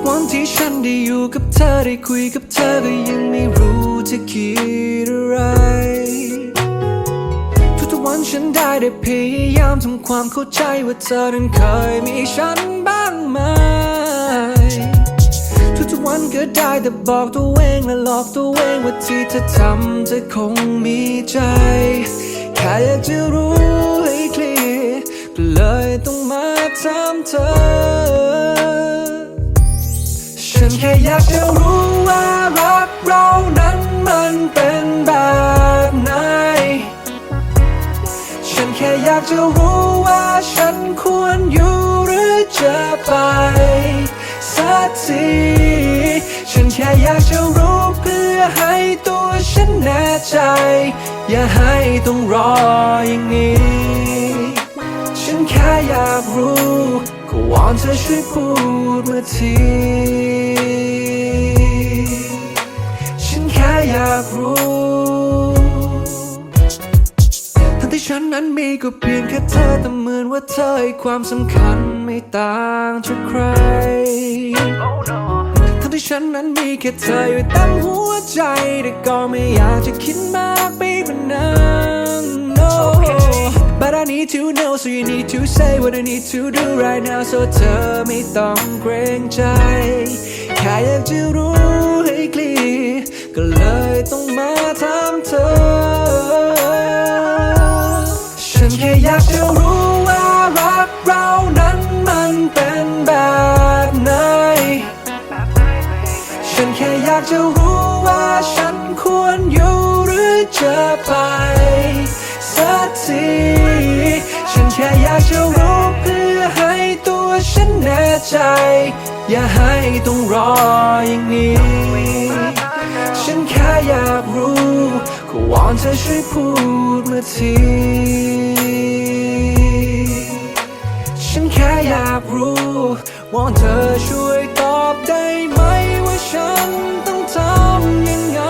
กวันที่ฉันได้อยู่กับเธอได้คุยกับเธอก็ยังไม่รู้จะคิดอะไร ทุกๆวันฉันได้ได้พยายามทำความเข้าใจว่าเธอนั้นเคยมีฉันบ้างไหมทุกๆวันก็ได้แต่บอกตัวเองและหลอกตัวเองว่าที่เธอทำเธอคงมีใจ แค่อยากจะรู้ให้เคลียร์ก็เลยต้องมาถามเธอ แค่อยากจะรู้ว่ารักเรานั้นมันเป็นแบบไหน ฉันแค่อยากจะรู้ว่าฉันควรอยู่หรือจะไปสักทีฉันแค่อยากจะรู้เพื่อให้ตัวฉันแน่ใจ อย่าให้ต้องรออย่างนี้ ฉันแค่อยากรู้ก็วอนเธอช่วยพูดมาที อยากรู้ทั้งที่ฉันนั้นมีก็เพียงแค่เธอแต่เหมือนว่าเธอให้ความสำคัญไม่ต่างจากใคร ทั้งที่ฉันนั้นมีแค่เธออยู่เต็มหัวใจ แต่ก็ไม่อยากจะคิดมากไปกว่านั้น no but I need to know so you need to say what I need to do right now so เธอไม่ต้องเกรงใจ แค่อยากจะรู้ให้เคลียร์ ก็เลยต้องมาถามเธอ ฉันแค่อยากจะรู้ว่ารักเรานั้นมันเป็นแบบไหน ฉันแค่อยากจะรู้ว่าฉันควรอยู่หรือจะไปสักทีฉันแค่อยากจะรู้เพื่อให้ตัวฉันแน่ใจ อย่าให้ต้องรออย่างนี้ อยากรู้ก็วอนเธอช่วยพูดมาที ฉันแค่อยากรู้วอนเธอช่วยตอบได้ไหมว่าฉันต้องทำยังไง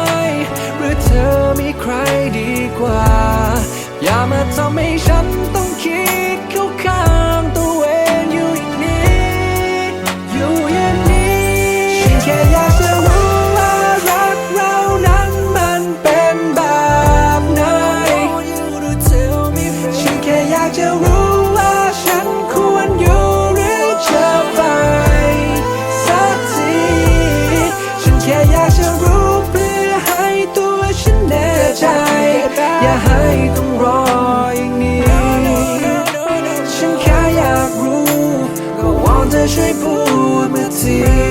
หรือเธอมีใครดีกว่า อย่ามาทำให้ฉัน จะรู้เพื่อให้ตัวฉันแน่ใจ อย่าให้ต้องรออย่างนี้ ฉันแค่อยากรู้ ก็วอนเธอช่วยพูดมาที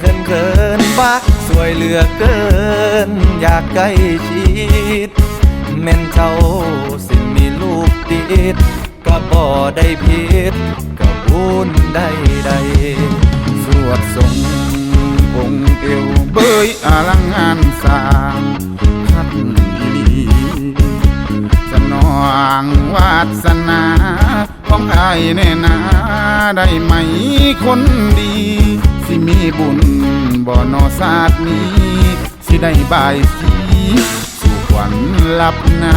เขินเขินบักสวยเหลือเกิน อยากใกล้ชิดแม่นเจ้าสิมีลูกติดก็บ่ได้ผิดก็บุญได้ใดสวดทรงองค์เอวเบยอลังงานสร้างคัดอีหลีสนองวาสนาของอายแน่นาได้ไหมคนดี บุญบ่นอศาสตร์นี้ สิได้บายสีสู่ขวัญลับนา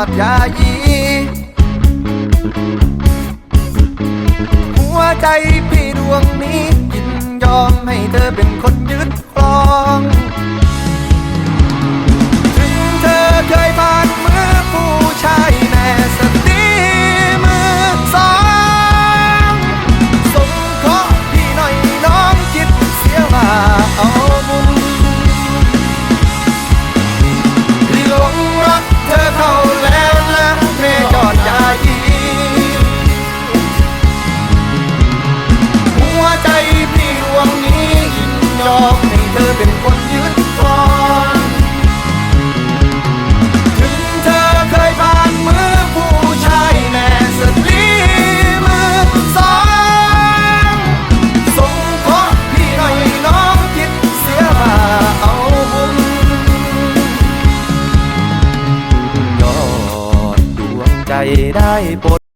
อดยายี ป